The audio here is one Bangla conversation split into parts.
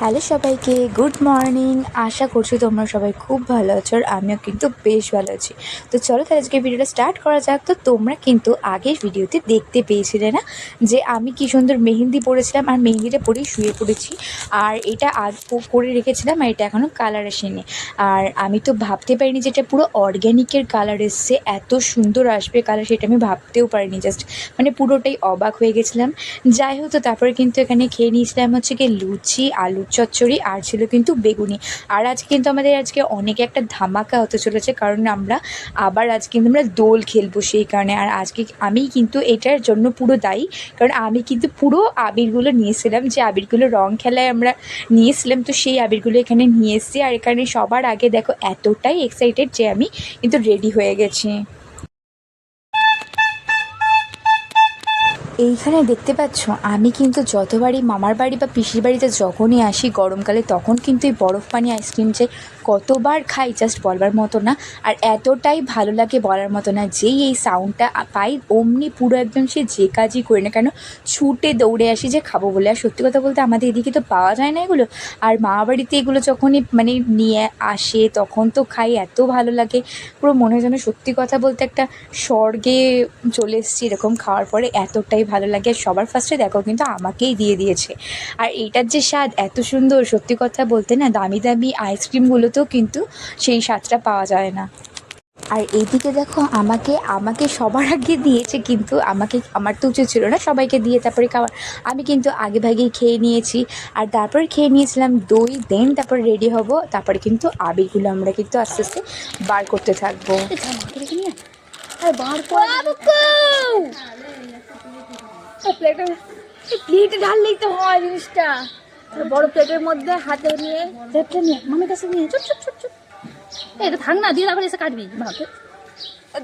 হ্যালো সবাইকে, গুড মর্নিং। আশা করছি তোমরা সবাই খুব ভালো আছো আর আমিও কিন্তু বেশ ভালো আছি। তো চলো তাহলে আজকে ভিডিওটা স্টার্ট করা যাক। তো তোমরা কিন্তু আগের ভিডিওতে দেখতে পেয়েছিলে না যে আমি কি সুন্দর মেহেন্দি পরেছিলাম আর মেহেন্দিটা পরেই শুয়ে পড়েছি। আর এটা আগ করে রেখেছিলাম আর এটা এখনও কালার আসেনি। আর আমি তো ভাবতে পারিনি যে এটা পুরো অর্গ্যানিকের কালার এসছে, এত সুন্দর আসবে কালার সেটা আমি ভাবতেও পারিনি। জাস্ট মানে পুরোটাই অবাক হয়ে গেছিলাম। যাই হোক, তো তারপরে কিন্তু এখানে খেয়ে নিয়েছিলাম হচ্ছে কি লুচি চচ্চড়ি, আর ছিল কিন্তু বেগুনি। আর আজকে কিন্তু আমাদের আজকে অনেকে একটা ধামাকা হতে চলেছে, কারণ আমরা আবার আজ কিন্তু আমরা দোল খেলব সেই কারণে। আর আজকে আমি কিন্তু এটার জন্য পুরো দায়ী, কারণ আমি কিন্তু পুরো আবিরগুলো নিয়েছিলাম। যে আবিরগুলো রং খেলায় আমরা নিয়েছিলাম, তো সেই আবিরগুলো এখানে নিয়ে এসেছি। আর এখানে সবার আগে দেখো, এতটাই এক্সাইটেড যে আমি কিন্তু রেডি হয়ে গেছি। এইখানে দেখতে পাচ্ছ, আমি কিন্তু যতবারই মামার বাড়ি বা পিসির বাড়িতে যখনই আসি গরমকালে, তখন কিন্তু এই বরফ পানি আইসক্রিম যে কতবার খাই জাস্ট বলবার মতো না। আর এতটাই ভালো লাগে বলার মতো না, যেই এই সাউন্ডটা পাই, অমনি পুরো একদম সে যে কাজই করি না কেন, ছুটে দৌড়ে আসি যে খাব বলে। আর সত্যি কথা বলতে আমাদের এদিকে তো পাওয়া যায় না এগুলো। আর মামা বাড়িতে এগুলো যখনই মানে নিয়ে আসে, তখন তো খাই, এত ভালো লাগে। পুরো মনে হয় যেন সত্যি কথা বলতে একটা স্বর্গে চলে এসেছি এরকম খাওয়ার পরে, এতটাই ভালো লাগে আর সবার ফার্স্টে দেখো কিন্তু আমাকেই দিয়ে দিয়েছে। আর এটার যে স্বাদ এত সুন্দর সত্যি কথা বলতে না দামি দামি আইসক্রিমগুলোতেও কিন্তু সেই স্বাদটা পাওয়া যায় না। আর এইদিকে দেখো আমাকে আমাকে সবার আগে দিয়েছে কিন্তু আমাকে আমার তো উচিত ছিল না সবাইকে দিয়ে তারপরে খাওয়ার আমি কিন্তু আগে ভাগেই খেয়ে নিয়েছি। আর তারপর খেয়ে নিয়েছিলাম দই দেন তারপর রেডি হব তারপরে কিন্তু আবিরগুলো আমরা কিন্তু আস্তে আস্তে বার করতে থাকব। প্লেটে ঢাললেই তো হয় জিনিসটা। বড় প্লেটের মধ্যে হাতে নিয়ে প্লেটটা নিয়ে মামির কাছে নিয়ে চুপ চুপ চুপ চুপ। এই, এটা থাক না দিয়ে তারপরে এসে কাটবি। ভাবতে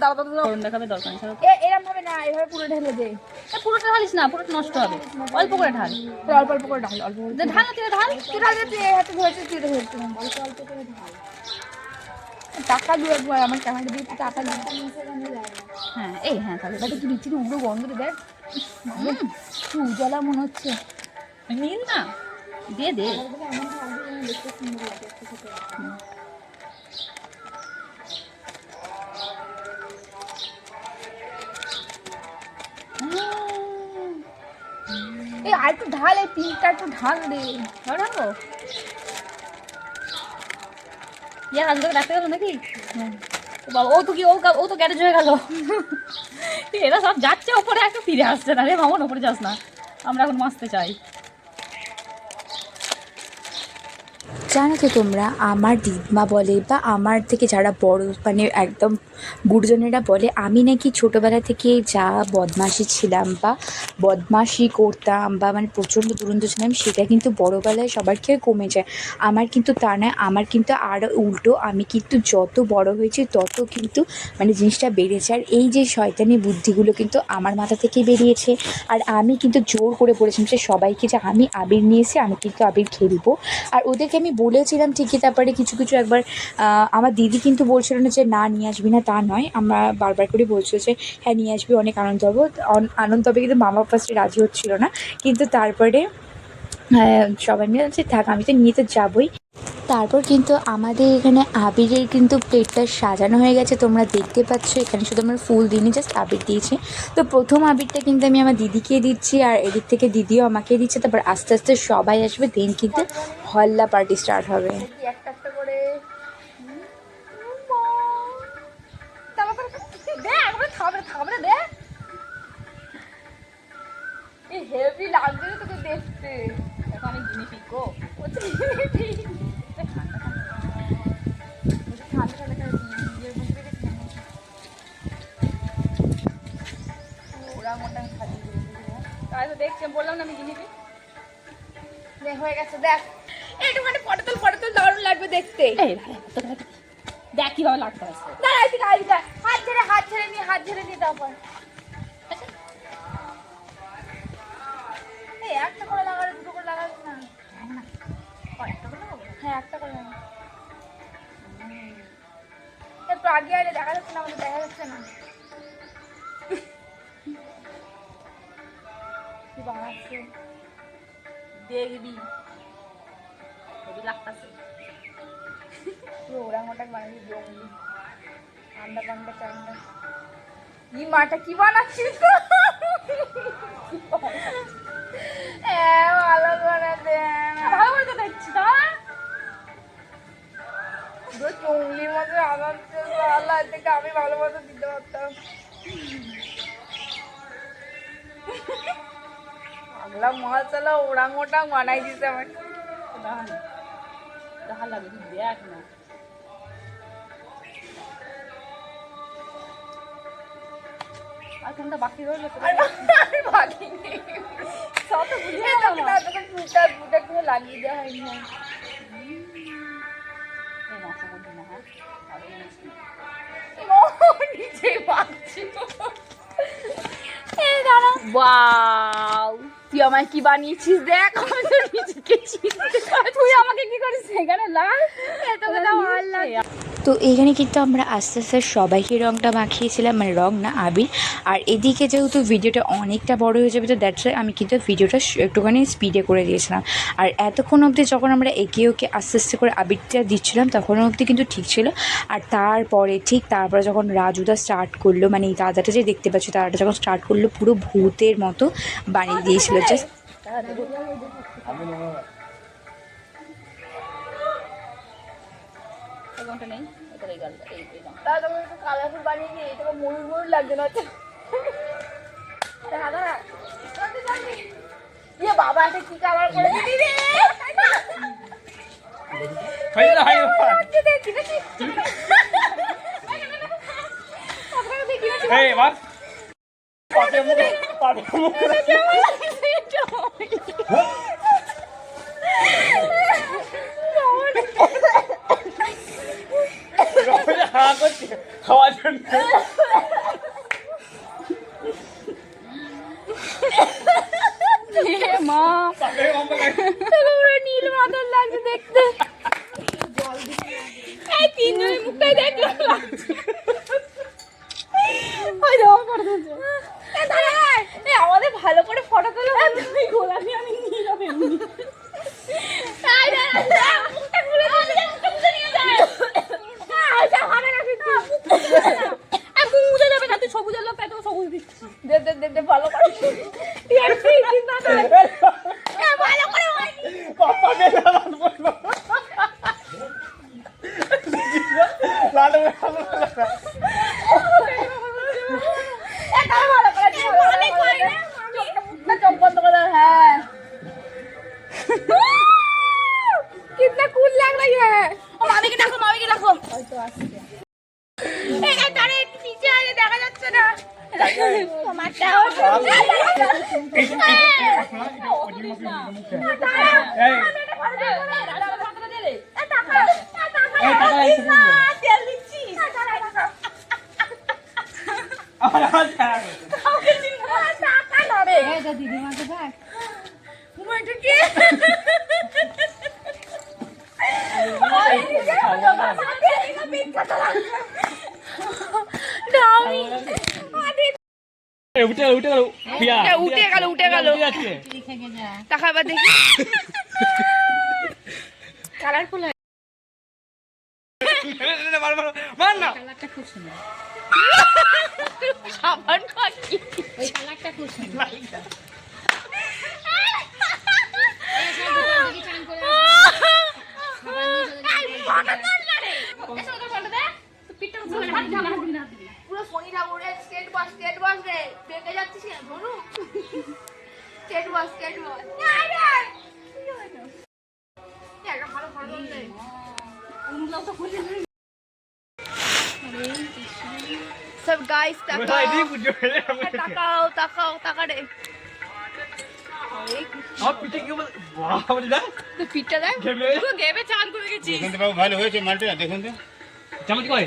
দাও দাও দাও দেখাবে দরকার নেই ছাড়ো। ভাবে না এভাবে পুরো ঢেলে দে। পুরোটা ঢালিস না পুরোটা নষ্ট হবে। অল্প করে ঢাল। অল্প অল্প করে ঢাল অল্প করে ঢাল তুই ঢাল। তুই ঢাল তুই হাতে ধরেছিস তুই এটা অল্প অল্প করে ঢাল টাকা দু একবার আমার ক্যামেরা দিয়ে টাকা দিয়ে হ্যাঁ এই হ্যাঁ তাহলে। একটু বিচ্ছিরি উগ্র গন্ধ দেখ। উজালা মনে হচ্ছে। নীল না। দিয়ে দে। এই আর একটু ঢাল এই পিনটা একটু ঢাল দে। ধর ঢালবো ইয়ার হাজবেন্ড রাখতে গেল নাকি? ও তো কি ও ও তো গ্যারেজ হয়ে গেল। এরা সব যাচ্ছে, ওপরে একটা ফিরে আসছে না রে মামন, ওপরে যাস না। আমরা এখন মাসতে চাই। জানো তো তোমরা, আমার দিদমা বলে বা আমার থেকে যারা বড় মানে একদম গুরুজনেরা বলে, আমি নাকি ছোটোবেলা থেকে যা বদমাশি ছিলাম বা বদমাশি করতাম বা মানে প্রচণ্ড দুরন্ত ছিলাম, সেটা কিন্তু বড়োবেলায় সবার খেয়ে কমে যায়। আমার কিন্তু তা নয়, আমার কিন্তু আরও উল্টো, আমি কিন্তু যত বড় হয়েছি তত কিন্তু মানে জিনিসটা বেড়েছে। আর এই যে শয়তানি বুদ্ধিগুলো কিন্তু আমার মাথা থেকে বেরিয়েছে। আর আমি কিন্তু জোর করে পড়েছিলাম সে সবাইকে যে আমি আবির নিয়েছি, আমি কিন্তু আবির খেলব। আর ওদেরকে আমি বলেছিলাম ঠিকই, তারপরে কিছু কিছু একবার আমার দিদি কিন্তু বলছিল না যে, না, নিয়ে আসবি না, তা নয়, আমরা বারবার করে বলছিল যে হ্যাঁ নিয়ে আসবি, অনেক আনন্দ হব। আনন্দ হবে কিন্তু মামা ফার্স্টে রাজি হচ্ছিল না। কিন্তু তারপরে সবাই মিলে বলছে, থাক, আমি তো নিয়ে তো যাবোই। তারপর কিন্তু আমাদের এখানে আবিরের কিন্তু প্লেটটা সাজানো হয়ে গেছে। তোমরা দেখতে পাচ্ছ, এখানে শুধু আমরা ফুল দিইনি জাস্ট আবির দিয়েছি। তো প্রথম আবিরটা কিন্তু আমি আমার দিদিকে দিচ্ছি, আর এদিক থেকে দিদিও আমাকে দিচ্ছে। তারপর আস্তে আস্তে সবাই আসবে দেন কিন্তু হল্লা পার্টি স্টার্ট হবে কি একটা একটা করে তারপর দে একবার খাবে খাবে দে এই হেভি লাগছে তোকে দেখতে? এখন আমি গিনি পিক ওরা মোটা খালি তাই তো দেখছি বললাম না আমি গিনি পিক দেখ হয়ে গেছে দেখ। একটুখানি পটতল পটতল দারুণ লাগবে দেখতে। দেখ কীভাবে লাগতে দাঁড়া এদিকে আয়। হাত ঝেড়ে হাত ঝেড়ে নিয়ে হাত ঝেড়ে নিয়ে তারপর। আগে আইলে দেখা যাচ্ছে না, আমাদের দেখা যাচ্ছে না। দেখবি। লাগতাছে। পুরো ওরাং পান্ডা চান্ডা কি মাটা কি বানাচ্ছিস ভালো করে দেন ভালো করে দেখছি চুংলির মতো আনাচ্ছে আল্লাহ থেকে আমি ভালো মতো দিতে পারতাম। বাংলা মহাশালা ওরাং ওটাং বানাই দিতে আমার দেখা লাগে দেখ না? আর কোনটা বাকি রইল বাকি নেই। সব তো বুঝে লাগিয়ে দেওয়া হয়নি। পাচ্ছি দাঁড়া ওয়াও তুই আমায় কি বানিয়েছিস? দেখ আমি তো নিজেকে তুই আমাকে কি করিস এখানে? লাল। তোকে তো ভালো লাগে তো এখানে কিন্তু আমরা আস্তে আস্তে সবাইকে রঙটা মাখিয়েছিলাম মানে রং না আবির। আর এদিকে যেহেতু ভিডিওটা অনেকটা বড় হয়ে যাবে তো দ্যাটস আমি কিন্তু ভিডিওটা একটুখানি স্পিডে করে দিয়েছিলাম। আর এতক্ষণ অবধি যখন আমরা একে ওকে আস্তে আস্তে করে আবিরটা দিচ্ছিলাম তখন অবধি কিন্তু ঠিক ছিল। আর তারপরে ঠিক তারপরে যখন রাজুদা স্টার্ট করল মানে এই দাদাটা যে দেখতে পাচ্ছি দাদাটা যখন স্টার্ট করল পুরো ভূতের মতো বানিয়ে দিয়েছিল। এই এই এই এই ময়ূর ময়ূর লাগছে না দাদা দাদা জলদি জলদি ইয়ে বাবা এটা কি কালার করে দিলি রে হয়ে গেল হয়ে গেল দেখি দেখি দেখি আপনাকে দেখি দেখি এই এবার পাতে মুখ পাতে মুখ হাঁ করছে খাওয়ার জন্য মা পাতে মামা পুরো নীল মাথার লাগছে দেখতে। তিনজনের মুখটাই দেখলাম। দিদিমাকে দেখ এটা কি এই উঠে গেল উঠে গেল পিয়া। উঠে গেল, উঠে গেল। টাকা বাদে দেখি। কালারফুল মার না কালারটা খুব সুন্দর। সাবান কালারটা খুব সুন্দর। তাকাও তাকাও তাকা রে আমার পিঠে কি বল বাহ বলি না তো পিঠটা দেখ গেমে চান করে গেছি দেখুন তো ভালো হয়েছে মালটা দেখুন তো চামচ কই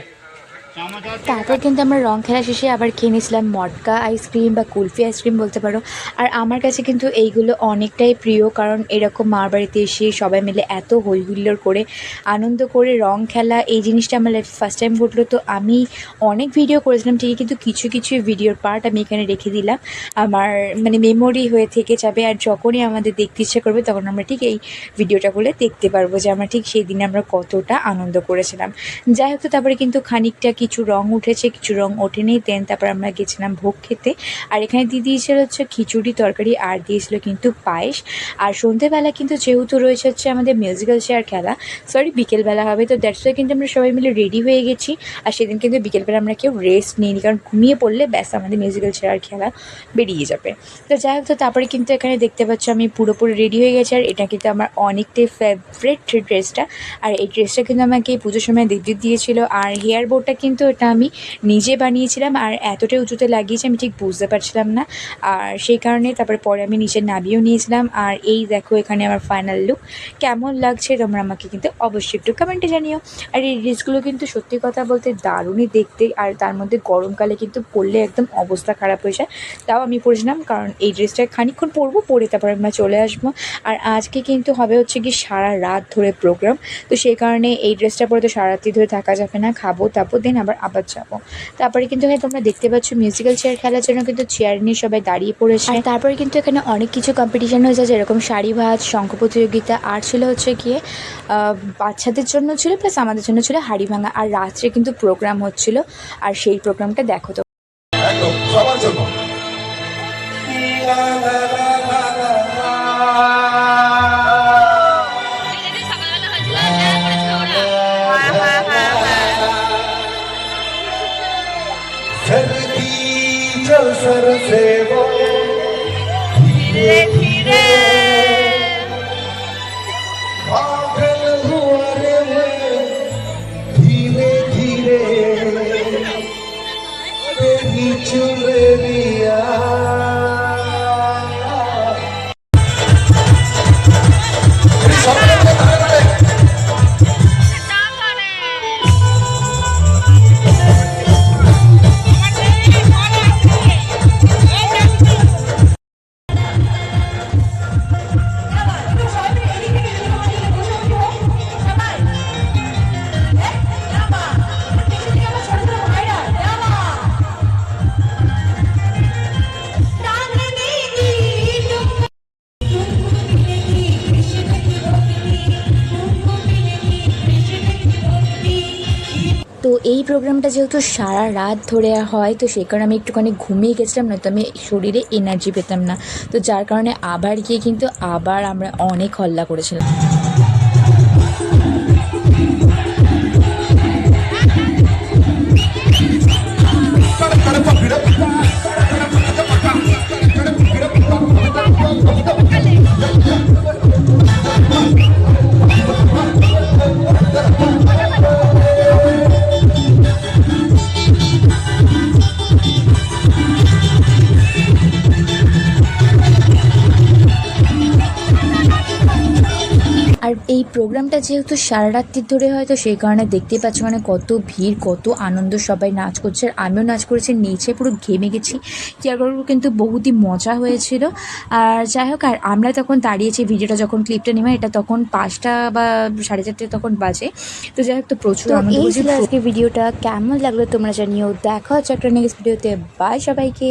তারপর কিন্তু আমরা রং খেলা শেষে আবার খেয়ে নিয়েছিলাম মটকা আইসক্রিম বা কুলফি আইসক্রিম বলতে পারো। আর আমার কাছে কিন্তু এইগুলো অনেকটাই প্রিয়, কারণ এরকম মার বাড়িতে এসে সবাই মিলে এত হইহুল্লোড় করে আনন্দ করে রং খেলা, এই জিনিসটা আমার লাইফ ফার্স্ট টাইম ঘটলো। তো আমি অনেক ভিডিও করেছিলাম ঠিকই, কিন্তু কিছু কিছু ভিডিওর পার্ট আমি এখানে রেখে দিলাম। আমার মানে মেমোরি হয়ে থেকে যাবে, আর যখনই আমাদের দেখতে ইচ্ছা করবে, তখন আমরা ঠিক এই ভিডিওটা বলে দেখতে পারব যে আমরা ঠিক সেই দিনে আমরা কতটা আনন্দ করেছিলাম। যাই হোক, তো তারপরে কিন্তু খানিকটা কিছু রং উঠেছে, কিছু রং ওঠেনি দেন তারপর আমরা গেছিলাম ভোগ খেতে। আর এখানে দিয়ে দিয়েছিল হচ্ছে খিচুড়ি, তরকারি, আর দিয়েছিল কিন্তু পায়েস। আর সন্ধেবেলা কিন্তু যেহেতু রয়েছে হচ্ছে আমাদের মিউজিক্যাল চেয়ার খেলা সরি বিকেলবেলা হবে, তো দ্যাটস কিন্তু আমরা সবাই মিলে রেডি হয়ে গেছি। আর সেদিন কিন্তু বিকেলবেলা আমরা কেউ রেস্ট নিইনি, কারণ ঘুমিয়ে পড়লে ব্যাস আমাদের মিউজিক্যাল চেয়ার খেলা বেরিয়ে যাবে। তো যাই হোক, তো তারপরে কিন্তু এখানে দেখতে পাচ্ছ আমি পুরোপুরি রেডি হয়ে গেছি, আর এটা কিন্তু আমার অনেকটাই ফেভারেট ড্রেসটা আর এই ড্রেসটা কিন্তু আমাকে পুজোর সময় দিদি দিয়েছিল, আর হেয়ার বোর্ডটা কিন্তু এটা আমি নিজে বানিয়েছিলাম আর এতটাই উঁচুতে লাগিয়েছি আমি ঠিক বুঝতে পারছিলাম না। আর সেই কারণে তারপরে পরে আমি নিচে নাবিয়েও নিয়েছিলাম। আর এই দেখো এখানে আমার ফাইনাল লুক কেমন লাগছে তোমরা আমাকে কিন্তু অবশ্যই একটু কমেন্টে জানিও। আর এই ড্রেসগুলো কিন্তু সত্যি কথা বলতে দারুণই দেখতে আর তার মধ্যে গরমকালে কিন্তু পরলে একদম অবস্থা খারাপ হয়ে যায়। তাও আমি পরেছিলাম কারণ এই ড্রেসটা খানিকক্ষণ পরবো, পরে তারপর আমরা চলে আসব। আর আজকে কিন্তু হবে হচ্ছে কি সারা রাত ধরে প্রোগ্রাম তো সেই কারণে এই ড্রেসটা পরে তো সারা রাত্রি ধরে থাকা যাবে না। খাব তারপর দিন আবার আবার যাব। তারপরে কিন্তু এখানে তোমরা দেখতে পাচ্ছ মিউজিক্যাল চেয়ার খেলার জন্য কিন্তু চেয়ার নিয়ে সবাই দাঁড়িয়ে পড়েছে। আর তারপরে কিন্তু এখানে অনেক কিছু কম্পিটিশন হয়েছে, যেরকম শাড়ি ভাত শঙ্খ প্রতিযোগিতা, আর ছিল হচ্ছে গিয়ে বাচ্চাদের জন্য ছিল প্লাস আমাদের জন্য ছিল হাড়ি ভাঙা। আর রাত্রে কিন্তু প্রোগ্রাম হচ্ছিল, আর সেই প্রোগ্রামটা দেখো তো serenze প্রোগ্রামটা যেহেতু সারা রাত ধরে হয়, তো সেই কারণে আমি একটুখানি ঘুমিয়ে গেছিলাম না তো আমি শরীরে এনার্জি পেতাম না। তো যার কারণে আবার গিয়ে কিন্তু আবার আমরা অনেক হল্লা করেছিলাম। আর এই প্রোগ্রামটা যেহেতু সারা রাত্রি ধরে হয় তো সেই কারণে দেখতেই পাচ্ছ মানে কত ভিড় কত আনন্দ সবাই নাচ করছে। আর আমিও নাচ করেছি নিচে পুরো ঘেমে গেছি। কি আর করব কিন্তু বহুতই মজা হয়েছিল। আর যাই হোক আর আমরা তখন দাঁড়িয়েছি ভিডিওটা যখন ক্লিপটা নেওয়া এটা তখন পাঁচটা বা সাড়ে চারটে তখন বাজে। তো যাই হোক তো প্রচুর আনন্দ ছিল আজকে ভিডিওটা। কেমন লাগল তোমরা জানিও। দেখা হচ্ছে একটা নেক্সট ভিডিওতে বাই সবাইকে।